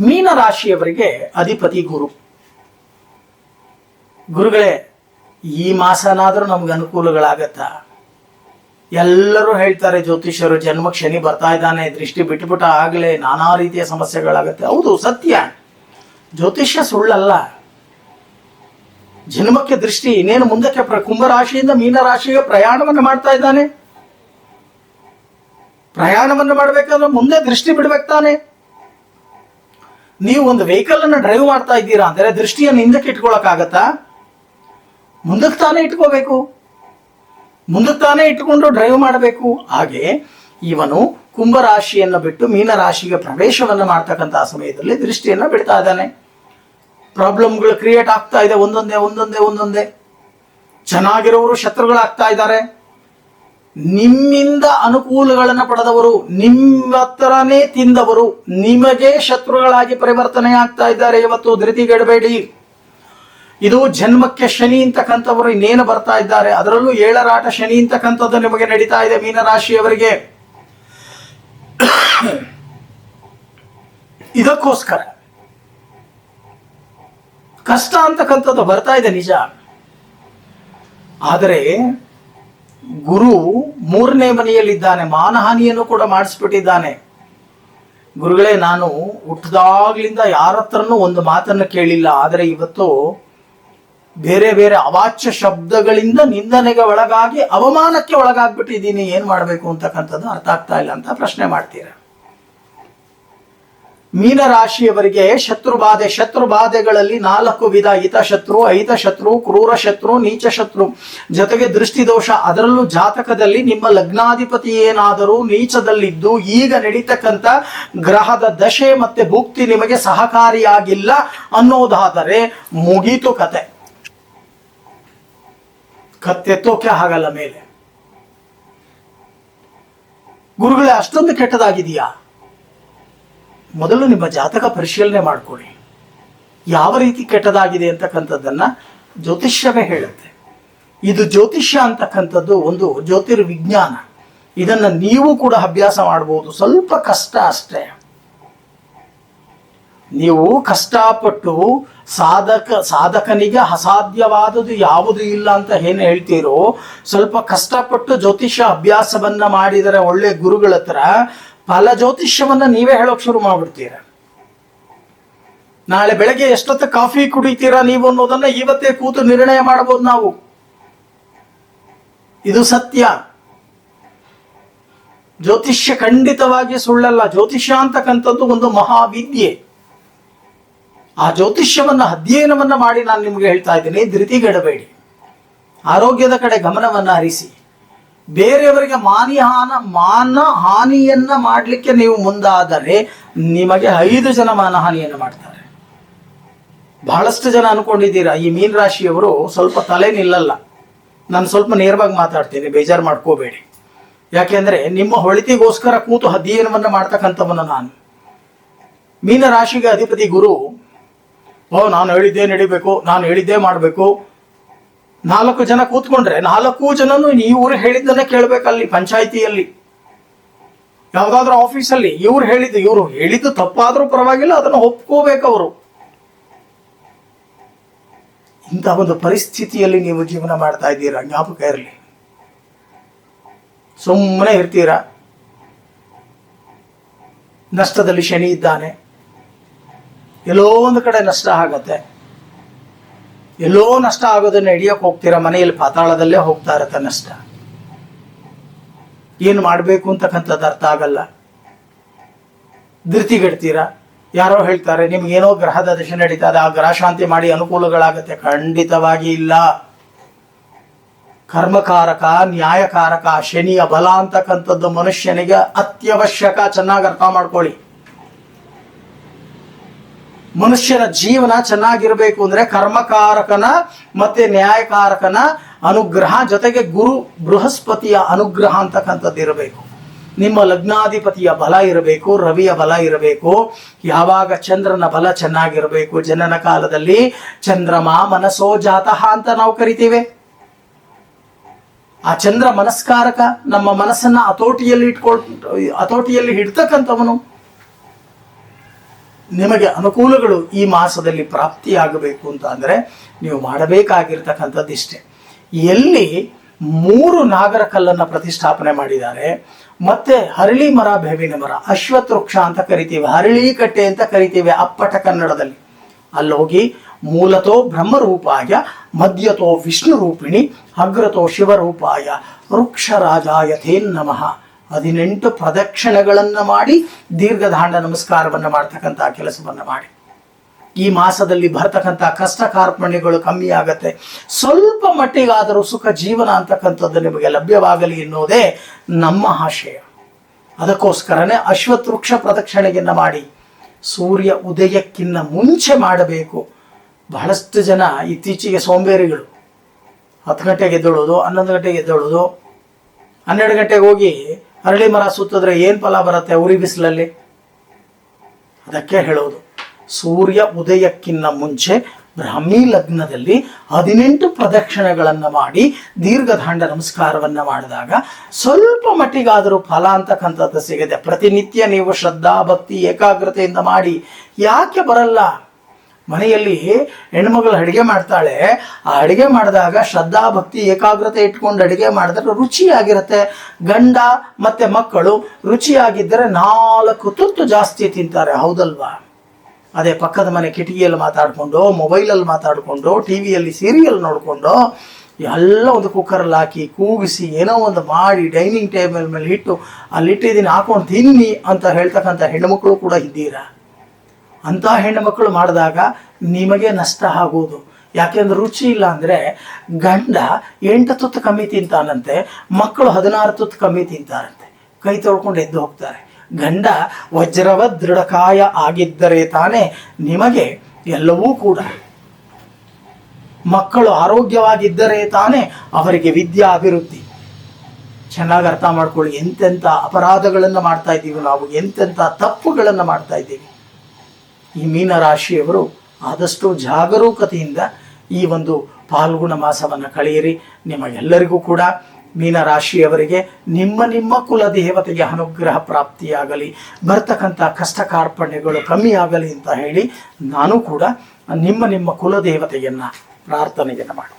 ಮೀನ ರಾಶಿಯವರಿಗೆ ಅಧಿಪತಿ ಗುರು. ಗುರುಗಳೇ, ಈ ಮಾಸನಾದರೂ ನಮ್ಗೆ ಅನುಕೂಲಗಳಾಗತ್ತಾ? ಎಲ್ಲರೂ ಹೇಳ್ತಾರೆ, ಜ್ಯೋತಿಷ್ಯರು ಜನ್ಮ ಶನಿ ಬರ್ತಾ ಇದ್ದಾನೆ, ದೃಷ್ಟಿ ಬಿಟ್ಟುಬಿಟ್ಟ ಆಗಲೇ ನಾನಾ ರೀತಿಯ ಸಮಸ್ಯೆಗಳಾಗತ್ತೆ. ಹೌದು, ಸತ್ಯ. ಜ್ಯೋತಿಷ್ಯ ಸುಳ್ಳಲ್ಲ. ಜನ್ಮಕ್ಕೆ ದೃಷ್ಟಿ, ಇನ್ನೇನು ಮುಂದಕ್ಕೆ ಪ್ರ ಕುಂಭರಾಶಿಯಿಂದ ಮೀನರಾಶಿಗೆ ಪ್ರಯಾಣವನ್ನು ಮಾಡ್ತಾ ಇದ್ದಾನೆ? ಪ್ರಯಾಣವನ್ನು ಮಾಡಬೇಕಾದ್ರೆ ಮುಂದೆ ದೃಷ್ಟಿ ಬಿಡ್ಬೇಕು ತಾನೆ? ನೀವು ಒಂದು ವೆಹಿಕಲ್ ಅನ್ನು ಡ್ರೈವ್ ಮಾಡ್ತಾ ಇದ್ದೀರಾ ಅಂದರೆ ದೃಷ್ಟಿಯನ್ನು ಹಿಂದಕ್ಕೆ ಇಟ್ಕೊಳಕ್ಕಾಗತ್ತಾ? ಮುಂದಕ್ಕೆ ತಾನೇ ಇಟ್ಕೋಬೇಕು. ಮುಂದಕ್ಕೆ ತಾನೇ ಇಟ್ಕೊಂಡು ಡ್ರೈವ್ ಮಾಡಬೇಕು. ಹಾಗೆ ಇವನು ಕುಂಭರಾಶಿಯನ್ನು ಬಿಟ್ಟು ಮೀನರಾಶಿಗೆ ಪ್ರವೇಶವನ್ನು ಮಾಡ್ತಕ್ಕಂತಹ ಸಮಯದಲ್ಲಿ ದೃಷ್ಟಿಯನ್ನು ಬಿಡ್ತಾ ಇದ್ದಾನೆ. ಪ್ರಾಬ್ಲಮ್ಗಳು ಕ್ರಿಯೇಟ್ ಆಗ್ತಾ ಇದೆ ಒಂದೊಂದೇ ಒಂದೊಂದೇ ಒಂದೊಂದೇ. ಚೆನ್ನಾಗಿರೋರು ಶತ್ರುಗಳಾಗ್ತಾ ಇದ್ದಾರೆ. ನಿಮ್ಮಿಂದ ಅನುಕೂಲಗಳನ್ನು ಪಡೆದವರು ನಿಮ್ಮತ್ತರನೇ ತಿಂದವರು, ನಿಮಗೆ ಶತ್ರುಗಳಾಗಿ ಪರಿವರ್ತನೆ ಆಗ್ತಾ ಇದ್ದಾರೆ. ಇವತ್ತು ಧೃತಿಗೆಡಬೇಡಿ ಇದು ಜನ್ಮಕ್ಕೆ ಶನಿ ಅಂತಕ್ಕಂಥವರು ಇನ್ನೇನು ಬರ್ತಾ ಇದ್ದಾರೆ? ಅದರಲ್ಲೂ ಏಳರಾಟ ಶನಿ ಅಂತಕ್ಕಂಥದ್ದು ನಿಮಗೆ ನಡೀತಾ ಇದೆ ಮೀನರಾಶಿಯವರಿಗೆ. ಇದಕ್ಕೋಸ್ಕರ ಕಷ್ಟ ಅಂತಕ್ಕಂಥದ್ದು ಬರ್ತಾ ಇದೆ ನಿಜ. ಆದರೆ ಗುರು ಮೂರನೇ ಮನೆಯಲ್ಲಿದ್ದಾನೆ, ಮಾನಹಾನಿಯನ್ನು ಕೂಡ ಮಾಡಿಸ್ಬಿಟ್ಟಿದ್ದಾನೆ. ಗುರುಗಳೇ, ನಾನು ಹುಟ್ಟದಾಗ್ಲಿಂದ ಯಾರ ಹತ್ರನೂ ಒಂದು ಮಾತನ್ನು ಕೇಳಿಲ್ಲ, ಆದರೆ ಇವತ್ತು ಬೇರೆ ಬೇರೆ ಅವಾಚ್ಯ ಶಬ್ದಗಳಿಂದ ನಿಂದನೆಗೆ ಒಳಗಾಗಿ ಅವಮಾನಕ್ಕೆ ಒಳಗಾಗ್ಬಿಟ್ಟಿದ್ದೀನಿ, ಏನ್ ಮಾಡಬೇಕು ಅಂತಕ್ಕಂಥದ್ದು ಅರ್ಥ ಆಗ್ತಾ ಇಲ್ಲ ಅಂತ ಪ್ರಶ್ನೆ ಮಾಡ್ತೀರ? ಮೀನರಾಶಿಯವರಿಗೆ ಶತ್ರುಬಾಧೆ, ಶತ್ರುಬಾಧೆಗಳಲ್ಲಿ ನಾಲ್ಕು ವಿಧ. ಹಿತಶತ್ರು ಐತಶತ್ರು ಕ್ರೂರ ಶತ್ರು ನೀಚ ಶತ್ರು ಜೊತೆಗೆ ದೃಷ್ಟಿದೋಷ, ಅದರಲ್ಲೂ ಜಾತಕದಲ್ಲಿ ನಿಮ್ಮ ಲಗ್ನಾಧಿಪತಿ ಏನಾದರೂ ನೀಚದಲ್ಲಿದ್ದು, ಈಗ ನಡೀತಕ್ಕಂಥ ಗ್ರಹದ ದಶೆ ಮತ್ತೆ ಭುಕ್ತಿ ನಿಮಗೆ ಸಹಕಾರಿಯಾಗಿಲ್ಲ ಅನ್ನೋದಾದರೆ ಮುಗೀತು ಕತೆ. ಕತ್ತೆತ್ತೋಕೆ ಆಗಲ್ಲ ಮೇಲೆ. ಗುರುಗಳೇ, ಅಷ್ಟೊಂದು ಕೆಟ್ಟದಾಗಿದೆಯಾ ಮೊದಲು ನಿಮ್ಮ ಜಾತಕ ಪರಿಶೀಲನೆ ಮಾಡ್ಕೊಳ್ಳಿ. ಯಾವ ರೀತಿ ಕೆಟ್ಟದಾಗಿದೆ ಅಂತಕ್ಕಂಥದ್ದನ್ನ ಜ್ಯೋತಿಷ್ಯವೇ ಹೇಳುತ್ತೆ. ಇದು ಜ್ಯೋತಿಷ್ಯ ಅಂತಕ್ಕಂಥದ್ದು ಒಂದು ಜ್ಯೋತಿರ್ವಿಜ್ಞಾನ. ಇದನ್ನ ನೀವು ಕೂಡ ಅಭ್ಯಾಸ ಮಾಡಬಹುದು ಸ್ವಲ್ಪ ಕಷ್ಟ ಅಷ್ಟೇ. ನೀವು ಕಷ್ಟಪಟ್ಟು ಸಾಧಕ, ಸಾಧಕನಿಗೆ ಅಸಾಧ್ಯವಾದದ್ದು ಯಾವುದು ಇಲ್ಲ ಅಂತ ಏನು ಹೇಳ್ತೀರೋ, ಸ್ವಲ್ಪ ಕಷ್ಟಪಟ್ಟು ಜ್ಯೋತಿಷ್ಯ ಅಭ್ಯಾಸವನ್ನ ಮಾಡಿದರೆ ಒಳ್ಳೆ ಗುರುಗಳ ಹತ್ರ ಫಲ ಜ್ಯೋತಿಷ್ಯವನ್ನ ನೀವೇ ಹೇಳೋಕ್ ಶುರು ಮಾಡ್ಬಿಡ್ತೀರ. ನಾಳೆ ಬೆಳಗ್ಗೆ ಎಷ್ಟೊತ್ತು ಕಾಫಿ ಕುಡಿತೀರಾ ನೀವು ಅನ್ನೋದನ್ನ ಇವತ್ತೇ ಕೂತು ನಿರ್ಣಯ ಮಾಡಬಹುದು ನಾವು. ಇದು ಸತ್ಯ. ಜ್ಯೋತಿಷ್ಯ ಖಂಡಿತವಾಗಿ ಸುಳ್ಳಲ್ಲ. ಜ್ಯೋತಿಷ್ಯ ಅಂತಕ್ಕಂಥದ್ದು ಒಂದು ಮಹಾವಿದ್ಯೆ. ಆ ಜ್ಯೋತಿಷ್ಯವನ್ನ ಅಧ್ಯಯನವನ್ನ ಮಾಡಿ ನಾನು ನಿಮ್ಗೆ ಹೇಳ್ತಾ ಇದ್ದೀನಿ. ಧೃತಿಗೆಡಬೇಡಿ ಆರೋಗ್ಯದ ಕಡೆ ಗಮನವನ್ನ ಹರಿಸಿ. ಬೇರೆಯವರಿಗೆ ಮಾನಿಹಾನ ಮಾನ ಹಾನಿಯನ್ನ ಮಾಡಲಿಕ್ಕೆ ನೀವು ಮುಂದಾದರೆ ನಿಮಗೆ ಐದು ಜನ ಮಾನಹಾನಿಯನ್ನು ಮಾಡ್ತಾರೆ. ಬಹಳಷ್ಟು ಜನ ಅನ್ಕೊಂಡಿದ್ದೀರಾ, ಈ ಮೀನ್ ರಾಶಿಯವರು ಸ್ವಲ್ಪ ತಲೆ ನಿಲ್ಲಲ್ಲ. ನಾನು ಸ್ವಲ್ಪ ನೇರವಾಗಿ ಮಾತಾಡ್ತೀನಿ, ಬೇಜಾರು ಮಾಡ್ಕೋಬೇಡಿ. ಯಾಕೆಂದ್ರೆ ನಿಮ್ಮ ಹೊಳಿತಿಗೋಸ್ಕರ ಕೂತು ಅಧ್ಯಯನವನ್ನು ಮಾಡ್ತಕ್ಕಂಥವನ್ನ ನಾನು. ಮೀನ ರಾಶಿಗೆ ಅಧಿಪತಿ ಗುರು, ಓ, ನಾನು ಹೇಳಿದ್ದೇ ನಡಿಬೇಕು, ನಾನು ಹೇಳಿದ್ದೇ ಮಾಡಬೇಕು ನಾಲ್ಕು ಜನ ಕೂತ್ಕೊಂಡ್ರೆ ನಾಲ್ಕು ಜನನು ಊರು ಹೇಳಿದ್ದನ್ನೇ ಪಂಚಾಯತಿಯಲ್ಲಿ ಪಂಚಾಯಿತಿಯಲ್ಲಿ. ಯಾವ್ದಾದ್ರು ಆಫೀಸಲ್ಲಿ ಇವ್ರು ಹೇಳಿದ್ದು, ಇವರು ಹೇಳಿದ್ದು ತಪ್ಪಾದ್ರೂ ಪರವಾಗಿಲ್ಲ, ಅದನ್ನು ಒಪ್ಕೋಬೇಕವರು ಇಂಥ ಒಂದು ಪರಿಸ್ಥಿತಿಯಲ್ಲಿ ನೀವು ಜೀವನ ಮಾಡ್ತಾ ಇದ್ದೀರಾ? ಜ್ಞಾಪಕ ಇರಲಿ. ಸುಮ್ಮನೆ ಇರ್ತೀರಾ? ನಷ್ಟದಲ್ಲಿ ಶನಿ ಇದ್ದಾನೆ. ಎಲ್ಲೋ ಒಂದು ಕಡೆ ನಷ್ಟ ಆಗತ್ತೆ. ಎಲ್ಲೋ ನಷ್ಟ ಆಗೋದನ್ನ ಹಿಡಿಯಕ್ ಹೋಗ್ತೀರಾ ಮನೆಯಲ್ಲಿ ಪಾತಾಳದಲ್ಲೇ ಹೋಗ್ತಾ ಇರತ್ತೆ ನಷ್ಟ. ಏನು ಮಾಡಬೇಕು ಅಂತಕ್ಕಂಥದ್ದು ಅರ್ಥ ಆಗಲ್ಲ. ಧೃತಿಗೆಡ್ತೀರಾ? ಯಾರೋ ಹೇಳ್ತಾರೆ ನಿಮ್ಗೆ ಏನೋ ಗ್ರಹದ ದಶೆ ನಡೀತಾ ಇದೆ, ಆ ಗ್ರಹ ಶಾಂತಿ ಮಾಡಿ ಅನುಕೂಲಗಳಾಗತ್ತೆ. ಖಂಡಿತವಾಗಿ ಇಲ್ಲ. ಕರ್ಮಕಾರಕ, ನ್ಯಾಯಕಾರಕ, ಶನಿಯ ಬಲ ಅಂತಕ್ಕಂಥದ್ದು ಮನುಷ್ಯನಿಗೆ ಅತ್ಯವಶ್ಯಕ. ಚೆನ್ನಾಗಿ ಅರ್ಥ ಮಾಡ್ಕೊಳ್ಳಿ. ಮನುಷ್ಯನ ಜೀವನ ಚೆನ್ನಾಗಿರಬೇಕು ಅಂದ್ರೆ ಕರ್ಮಕಾರಕನ ಮತ್ತೆ ನ್ಯಾಯಕಾರಕನ ಅನುಗ್ರಹ ಜೊತೆಗೆ ಗುರು ಬೃಹಸ್ಪತಿಯ ಅನುಗ್ರಹ ಅಂತಕ್ಕಂಥದ್ದು ಇರಬೇಕು. ನಿಮ್ಮ ಲಗ್ನಾಧಿಪತಿಯ ಬಲ ಇರಬೇಕು, ರವಿಯ ಬಲ ಇರಬೇಕು, ಯಾವಾಗ ಚಂದ್ರನ ಬಲ ಚೆನ್ನಾಗಿರಬೇಕು, ಜನನ ಕಾಲದಲ್ಲಿ ಚಂದ್ರಮ ಮನಸೋ ಜಾತಃ ಅಂತ ನಾವು ಕರಿತೀವಿ. ಆ ಚಂದ್ರ ಮನಸ್ಕಾರಕ ನಮ್ಮ ಮನಸ್ಸನ್ನ ಹತೋಟಿಯಲ್ಲಿ ಇಟ್ಕೊಳ್ ಹತೋಟಿಯಲ್ಲಿ ಹಿಡ್ತಕ್ಕಂಥವನು. ನಿಮಗೆ ಅನುಕೂಲಗಳು ಈ ಮಾಸದಲ್ಲಿ ಪ್ರಾಪ್ತಿಯಾಗಬೇಕು ಅಂತ ಅಂದರೆ ನೀವು ಮಾಡಬೇಕಾಗಿರ್ತಕ್ಕಂಥದ್ದು ಇಷ್ಟೇ. ಎಲ್ಲಿ ಮೂರು ನಾಗರ ಕಲ್ಲನ್ನು ಪ್ರತಿಷ್ಠಾಪನೆ ಮಾಡಿದ್ದಾರೆ, ಮತ್ತೆ ಹರಳಿ ಮರ ಬೇವಿನ ಮರ ಅಶ್ವತ್ ವೃಕ್ಷ ಅಂತ ಕರಿತೀವಿ, ಹರಳಿ ಕಟ್ಟೆ ಅಂತ ಕರಿತೀವಿ ಅಪ್ಪಟ ಕನ್ನಡದಲ್ಲಿ. ಅಲ್ಲೋಗಿ ಮೂಲತೋ ಬ್ರಹ್ಮರೂಪಾಯ, ಮಧ್ಯತೋ ವಿಷ್ಣು ರೂಪಿಣಿ ಅಗ್ರತೋ ಶಿವರೂಪಾಯ ವೃಕ್ಷರಾಜಾಯ ತೇ ನಮಃ. ಹದಿನೆಂಟು ಪ್ರದಕ್ಷಿಣೆಗಳನ್ನು ಮಾಡಿ ದೀರ್ಘದಾಂಡ ನಮಸ್ಕಾರವನ್ನು ಮಾಡ್ತಕ್ಕಂಥ ಕೆಲಸವನ್ನು ಮಾಡಿ. ಈ ಮಾಸದಲ್ಲಿ ಬರ್ತಕ್ಕಂಥ ಕಷ್ಟ ಕಾರ್ಪಣ್ಯಗಳು ಕಮ್ಮಿ ಆಗತ್ತೆ. ಸ್ವಲ್ಪ ಮಟ್ಟಿಗಾದರೂ ಸುಖ ಜೀವನ ಅಂತಕ್ಕಂಥದ್ದು ನಿಮಗೆ ಲಭ್ಯವಾಗಲಿ ಎನ್ನುವುದೇ ನಮ್ಮ ಆಶಯ. ಅದಕ್ಕೋಸ್ಕರನೇ ಅಶ್ವತ್ಥ ವೃಕ್ಷ ಪ್ರದಕ್ಷಿಣೆಯನ್ನು ಮಾಡಿ ಸೂರ್ಯ ಉದಯಕ್ಕಿನ್ನ ಮುಂಚೆ ಮಾಡಬೇಕು. ಬಹಳಷ್ಟು ಜನ ಇತ್ತೀಚೆಗೆ ಸೋಂಬೇರಿಗಳು. ಹತ್ತು ಗಂಟೆಗೆ ಎದ್ದೊಳೋದು ಹನ್ನೊಂದು ಗಂಟೆಗೆ ಎದ್ದೊಳೋದು ಹನ್ನೆರಡು ಗಂಟೆಗೆ ಹೋಗಿ ಅರಳಿ ಮರ ಸುತ್ತಿದ್ರೆ ಏನು ಫಲ ಬರುತ್ತೆ ಉರಿ ಬಿಸಿಲಲ್ಲಿ? ಅದಕ್ಕೆ ಹೇಳೋದು, ಸೂರ್ಯ ಉದಯಕ್ಕಿನ್ನ ಮುಂಚೆ ಬ್ರಾಹ್ಮಿ ಲಗ್ನದಲ್ಲಿ ಹದಿನೆಂಟು ಪ್ರದಕ್ಷಿಣೆಗಳನ್ನು ಮಾಡಿ ದೀರ್ಘದಾಂಡ ನಮಸ್ಕಾರವನ್ನು ಮಾಡಿದಾಗ ಸ್ವಲ್ಪ ಮಟ್ಟಿಗಾದರೂ ಫಲ ಅಂತಕ್ಕಂಥದ್ದು ಸಿಗುತ್ತೆ ಪ್ರತಿನಿತ್ಯ ನೀವು ಶ್ರದ್ಧಾ ಭಕ್ತಿ ಏಕಾಗ್ರತೆಯಿಂದ ಮಾಡಿ, ಯಾಕೆ ಬರಲ್ಲ? ಮನೆಯಲ್ಲಿ ಹೆಣ್ಮಗಳು ಅಡುಗೆ ಮಾಡ್ತಾಳೆ, ಆ ಅಡುಗೆ ಮಾಡಿದಾಗ ಶ್ರದ್ಧಾ ಭಕ್ತಿ ಏಕಾಗ್ರತೆ ಇಟ್ಕೊಂಡು ಅಡುಗೆ ಮಾಡಿದ್ರೆ ರುಚಿಯಾಗಿರುತ್ತೆ. ಗಂಡ ಮತ್ತೆ ಮಕ್ಕಳು ರುಚಿಯಾಗಿದ್ದರೆ ನಾಲ್ಕು ತುತ್ತು ಜಾಸ್ತಿ ತಿಂತಾರೆ, ಹೌದಲ್ವಾ? ಅದೇ ಪಕ್ಕದ ಮನೆ ಕಿಟಕಿಯಲ್ಲಿ ಮಾತಾಡಿಕೊಂಡು ಮೊಬೈಲಲ್ಲಿ ಮಾತಾಡಿಕೊಂಡು ಟಿ ವಿಯಲ್ಲಿ ಸೀರಿಯಲ್ ನೋಡಿಕೊಂಡು ಎಲ್ಲ ಒಂದು ಕುಕ್ಕರಲ್ಲಿ ಹಾಕಿ, ಕೂಗಿಸಿ, ಏನೋ ಒಂದು ಮಾಡಿ ಡೈನಿಂಗ್ ಟೇಬಲ್ ಮೇಲೆ ಇಟ್ಟು, ಅಲ್ಲಿಟ್ಟಿದ್ದೀನಿ, ಹಾಕೊಂಡು ತಿನ್ನಿ ಅಂತ ಹೇಳ್ತಕ್ಕಂಥ ಹೆಣ್ಣುಮಕ್ಕಳು ಕೂಡ ಇದ್ದೀರಾ? ಅಂಥ ಹೆಣ್ಣುಮಕ್ಕಳು ಮಾಡಿದಾಗ ನಿಮಗೆ ನಷ್ಟ ಆಗೋದು. ಯಾಕೆಂದ್ರೆ ರುಚಿ ಇಲ್ಲ ಅಂದರೆ ಗಂಡ ಎಂಟು ತುತ್ತು ಕಮ್ಮಿ ತಿಂತಾನಂತೆ, ಮಕ್ಕಳು ಹದಿನಾರು ತುತ್ತು ಕಮ್ಮಿ ತಿಂತಾರಂತೆ. ಕೈ ತೊಳ್ಕೊಂಡು ಎದ್ದು ಹೋಗ್ತಾರೆ. ಗಂಡ ವಜ್ರವ ದೃಢಕಾಯ ಆಗಿದ್ದರೆ ತಾನೇ ನಿಮಗೆ ಎಲ್ಲವೂ ಕೂಡ. ಮಕ್ಕಳು ಆರೋಗ್ಯವಾಗಿದ್ದರೆ ತಾನೇ ಅವರಿಗೆ ವಿದ್ಯಾ ಅಭಿವೃದ್ಧಿ. ಚೆನ್ನಾಗಿ ಅರ್ಥ ಮಾಡ್ಕೊಳ್ಳಿ, ಎಂತೆಂಥ ಅಪರಾಧಗಳನ್ನು ಮಾಡ್ತಾ ಇದ್ದೀವಿ ನಾವು, ಎಂತೆಂಥ ತಪ್ಪುಗಳನ್ನು ಮಾಡ್ತಾ ಇದ್ದೀವಿ. ಈ ಮೀನರಾಶಿಯವರು ಆದಷ್ಟು ಜಾಗರೂಕತೆಯಿಂದ ಈ ಒಂದು ಪಾಲ್ಗುಣ ಮಾಸವನ್ನು ಕಳೆಯಿರಿ. ನಿಮಗೆಲ್ಲರಿಗೂ ಕೂಡ ಮೀನರಾಶಿಯವರಿಗೆ ನಿಮ್ಮ ನಿಮ್ಮ ಕುಲ ದೇವತೆಗೆ ಅನುಗ್ರಹ ಪ್ರಾಪ್ತಿಯಾಗಲಿ. ಬರ್ತಕ್ಕಂಥ ಕಷ್ಟ ಕಾರ್ಪಣ್ಯಗಳು ಕಮ್ಮಿ ಆಗಲಿ ಅಂತ ಹೇಳಿ ನಾನು ಕೂಡ ನಿಮ್ಮ ನಿಮ್ಮ ಕುಲ ದೇವತೆಯನ್ನು ಪ್ರಾರ್ಥನೆಯನ್ನು ಮಾಡಿ